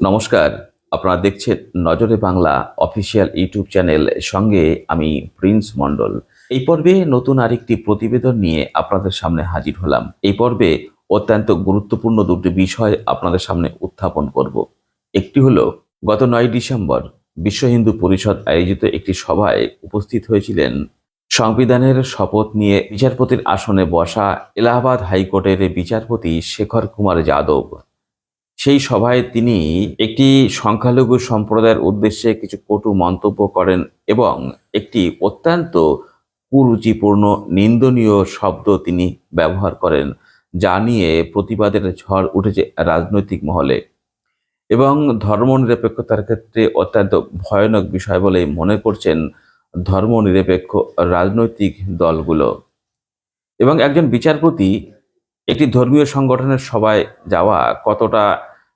নমস্কার। আপনারা দেখছেন নজরে বাংলা অফিসিয়াল ইউটিউব চ্যানেল। সঙ্গে আমি প্রিন্স মণ্ডল। এই পর্বে নতুন আরেকটি প্রতিবেদন নিয়ে আপনাদের সামনে হাজির হলাম। এই পর্বে অত্যন্ত গুরুত্বপূর্ণ দুটি বিষয় আপনাদের সামনে উত্থাপন করব। একটি হলো, গত নয় ডিসেম্বর বিশ্ব হিন্দু পরিষদ আয়োজিত একটি সভায় উপস্থিত হয়েছিলেন সংবিধানের শপথ নিয়ে বিচারপতির আসনে বসা এলাহাবাদ হাইকোর্টের বিচারপতি শেখর কুমার যাদব। সেই সভায় তিনি একটি সংখ্যালঘু সম্প্রদায়ের উদ্দেশ্যে কিছু কটু মন্তব্য করেন এবং একটি অত্যন্ত কুরুচিপূর্ণ, নিন্দনীয় শব্দ তিনি ব্যবহার করেন, যা নিয়ে প্রতিবাদের ঝড় উঠেছে রাজনৈতিক মহলে। এবং ধর্মনিরপেক্ষতার ক্ষেত্রে অত্যন্ত ভয়ানক বিষয় বলে মনে করছেন ধর্মনিরপেক্ষ রাজনৈতিক দলগুলো। এবং একজন বিচারপতি একটি ধর্মীয় সংগঠনের সভায় যাওয়া কতটা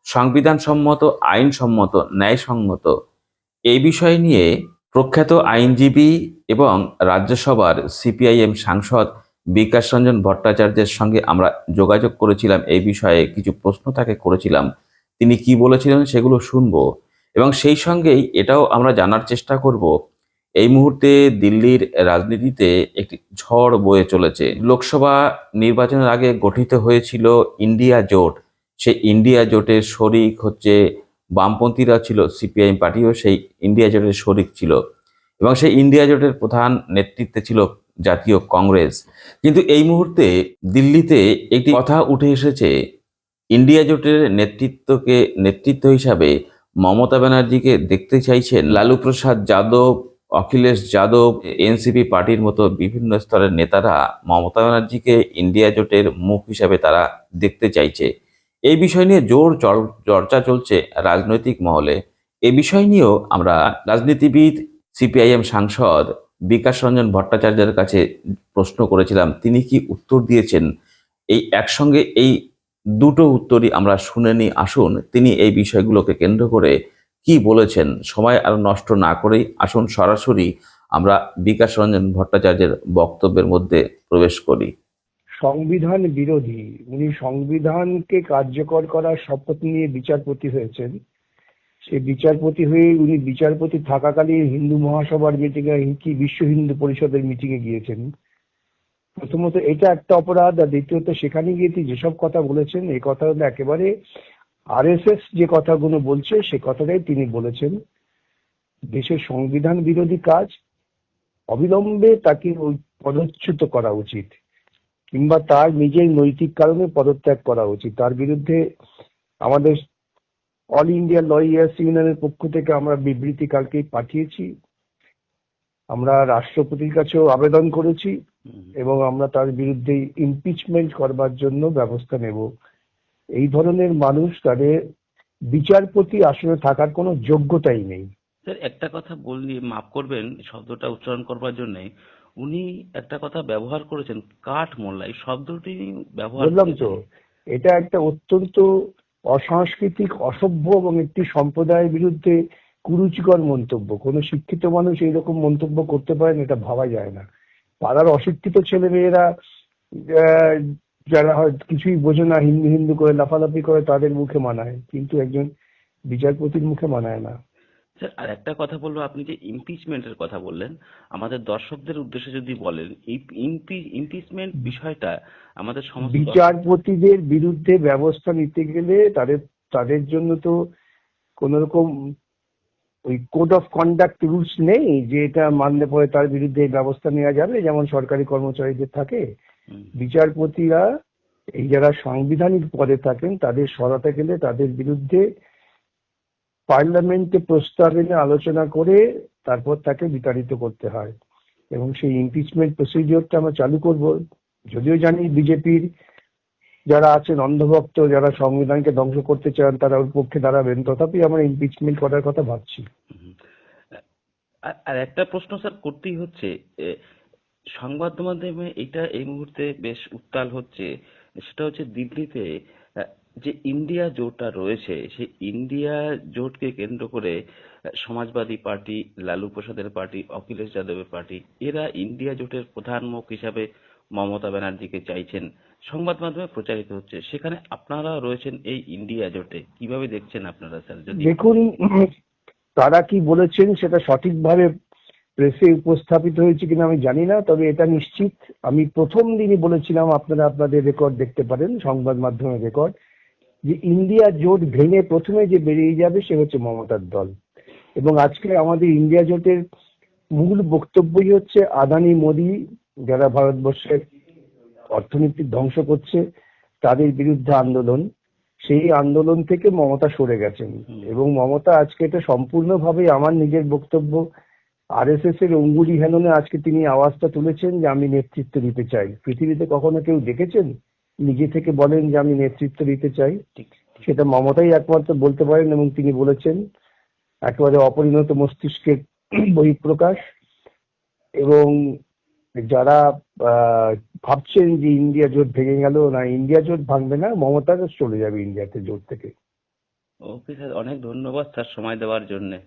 সংবিধানসম্মত, আইনসম্মত, ন্যায়সঙ্গত এই বিষয় নিয়ে প্রখ্যাত আইনজীবী এবং রাজ্যসভার সিপিআইএম সাংসদ বিকাশ রঞ্জন ভট্টাচার্যের সঙ্গে আমরা যোগাযোগ করেছিলাম। এই বিষয়ে কিছু প্রশ্ন তাকে করেছিলাম। তিনি কি বলেছিলেন সেগুলো শুনব এবং সেই সঙ্গেই এটাও আমরা জানার চেষ্টা করব। এই মুহূর্তে দিল্লির রাজনীতিতে একটি ঝড় বয়ে চলেছে। লোকসভা নির্বাচনের আগে গঠিত হয়েছিল ইন্ডিয়া জোট। সেই ইন্ডিয়া জোটের শরিক হচ্ছে, বামপন্থীরা ছিল সিপিআইএম পার্টিও সেই ইন্ডিয়া জোটের শরিক ছিল। এবং সেই ইন্ডিয়া জোটের প্রধান নেতৃত্বে ছিল জাতীয় কংগ্রেস। কিন্তু এই মুহূর্তে দিল্লিতে একটি কথা উঠে এসেছে ইন্ডিয়া জোটের নেতৃত্বকে, নেতৃত্ব হিসাবে মমতা ব্যানার্জিকে দেখতে চাইছেন লালু প্রসাদ যাদব, অখিলেশ যাদব এনসিপি পার্টির মতো বিভিন্ন স্তরের নেতারা মমতা ব্যানার্জিকে ইন্ডিয়া জোটের মুখ হিসাবে তারা দেখতে চাইছে। এই বিষয় নিয়ে জোর চর- চর্চা চলছে রাজনৈতিক মহলে। এই বিষয় নিয়েও আমরা রাজনীতিবিদ, সিপিআইএম সাংসদ বিকাশ রঞ্জন ভট্টাচার্যের কাছে প্রশ্ন করেছিলাম, তিনি কি উত্তর দিয়েছেন? এই একসঙ্গে এই দুটো উত্তরই আমরা শুনে নিই। আসুন, তিনি এই বিষয়গুলোকে কেন্দ্র করে কি বলেছেন? সময় আর নষ্ট না করেই আসুন সরাসরি আমরা বিকাশ রঞ্জন ভট্টাচার্যের বক্তব্যের মধ্যে প্রবেশ করি। সংবিধান বিরোধী। উনি সংবিধানকে কার্যকর করার শপথ নিয়ে বিচারপতি হয়েছেন। সেই বিচারপতি হয়ে উনি বিচারপতি থাকাকালীন হিন্দু মহাসভার মিটিং এ কি বিশ্ব হিন্দু পরিষদের মিটিং এ গিয়েছেন। প্রথমত এটা একটা অপরাধ, আর দ্বিতীয়ত সেখানে গিয়ে তিনি যেসব কথা বলেছেন, এই কথা হলো একেবারে আরএসএস যে কথাগুলো বলছে, সে কথাটাই তিনি বলেছেন। দেশের সংবিধান বিরোধী কাজ অবিলম্বে তাকে ওই পদচ্যুত করা উচিত। কিংবা তার নিজের নৈতিক কারণে পদত্যাগ করা উচিত। তার বিরুদ্ধে আমাদের অল ইন্ডিয়া লয়ার্স ইউনিয়নের পক্ষ থেকে আমরা বিবৃতি কালকে পাঠিয়েছি। আমরা রাষ্ট্রপতির কাছেও আবেদন করেছি এবং আমরা তার বিরুদ্ধে ইমপিচমেন্ট করবার জন্য ব্যবস্থা নেব। এই ধরনের মানুষ তাদের বিচারপতি আসলে থাকার কোনো যোগ্যতাই নেই। স্যার একটা কথা বললি মাফ করবেন শব্দটা উচ্চারণ করবার জন্য। উনি একটা কথা ব্যবহার করেছেন কাঠ মোল্লা এই শব্দটি ব্যবহার বললাম তো এটা একটা অত্যন্ত অসাংস্কৃতিক অসভ্য এবং একটি সম্প্রদায়ের বিরুদ্ধে কুরুচিকর মন্তব্য। কোনো শিক্ষিত মানুষ এইরকম মন্তব্য করতে পারেন এটা ভাবা যায় না। পাড়ার অশিক্ষিত ছেলে মেয়েরা যারা হয় কিছুই বোঝে না হিন্দু হিন্দু করে লাফালাফি করে তাদের মুখে মানায়। কিন্তু একজন বিচারপতির মুখে মানায় না। স্যার আর একটা কথা বলব। আপনি যে ইমপিচমেন্টের কথা বললেন আমাদের দর্শকদের উদ্দেশ্যে যদি বলেন এই ইমপিচমেন্ট বিষয়টা আমাদের সমস্ত বিচারপতিদের বিরুদ্ধে ব্যবস্থা নিতে গেলে তাদের তাদের জন্য তো কোন রকম ওই কোড অফ কন্ডাক্ট রুলস নেই যে এটা মানলে পরে তার বিরুদ্ধে ব্যবস্থা নেওয়া যাবে যেমন সরকারি কর্মচারীদের থাকে। বিচারপতিরা এই যারা সাংবিধানিক পদে থাকেন তাদের সরাতে গেলে তাদের বিরুদ্ধে পার্লামেন্টে প্রস্তাব এনে আলোচনা করে তারপর তাকে বিতাড়িত করতে হয়। এবং সেই ইমপিচমেন্ট প্রসিডিওরটা আমরা চালু করব। যদিও জানি বিজেপির যারা আছেন, অন্ধভক্ত, যারা সংবিধানকে ধ্বংস করতে চান, তারা ওর পক্ষে দাঁড়াবেন। তথাপি আমরা ইমপিচমেন্ট করার কথা ভাবছি। আর- একটা প্রশ্ন স্যার করতেই হচ্ছে সংবাদ মাধ্যমে এটা এই মুহূর্তে বেশ উত্তাল হচ্ছে। সেটা হচ্ছে দিল্লিতে যে ইন্ডিয়া জোটটা রয়েছে, সেই ইন্ডিয়া জোটকে কেন্দ্র করে সমাজবাদী পার্টি, লালু প্রসাদের পার্টি, অখিলেশ যাদবের পার্টি, এরা ইন্ডিয়া জোটের প্রধান মুখ হিসাবে মমতা ব্যানার্জিকে চাইছেন। সংবাদ মাধ্যমে প্রচারিত হচ্ছে। সেখানে আপনারা রয়েছেন এই ইন্ডিয়া জোটে। কীভাবে দেখছেন আপনারা, স্যার? যদি দেখুন, তারা কি বলেছেন সেটা সঠিকভাবে প্রেসে উপস্থাপিত হয়েছে কিনা আমি জানি না, তবে এটা নিশ্চিত। আমি প্রথম দিনই বলেছিলাম, আপনারা আপনাদের রেকর্ড দেখতে পারেন, সংবাদ মাধ্যমের রেকর্ড যে ইন্ডিয়া জোট ভেঙে প্রথমে যে বেরিয়ে যাবে সে হচ্ছে মমতার দল। এবং আজকে আমাদের ইন্ডিয়া জোটের মূল বক্তব্যই হচ্ছে আদানি, মোদি, যারা ভারতবর্ষের অর্থনীতি ধ্বংস করছে, তাদের বিরুদ্ধে আন্দোলন। সেই আন্দোলন থেকে মমতা সরে গেছেন। এবং মমতা আজকে এটা সম্পূর্ণভাবে আমার নিজের বক্তব্য। আরএসএস এর অঙ্গুলি হেলনে আজকে তিনি আওয়াজটা তুলেছেন যে আমি নেতৃত্ব দিতে চাই। পৃথিবীতে কখনো কেউ দেখেছেন? নিজে থেকে বলেন যে আমি নেতৃত্ব দিতে চাই। ঠিক সেটা মমতাই একমাত্র বলতে পারেন এবং তিনি বলেছেন। একেবারে অপরিণত মস্তিষ্কের বহিঃপ্রকাশ এবং যারা ভাবছেন যে ইন্ডিয়া জোট ভেঙে গেল না ইন্ডিয়া জোট ভাঙবে না মমতা চলে যাবে ইন্ডিয়াতে জোট থেকে। ওকে স্যার অনেক ধন্যবাদ স্যার সময় দেওয়ার জন্য।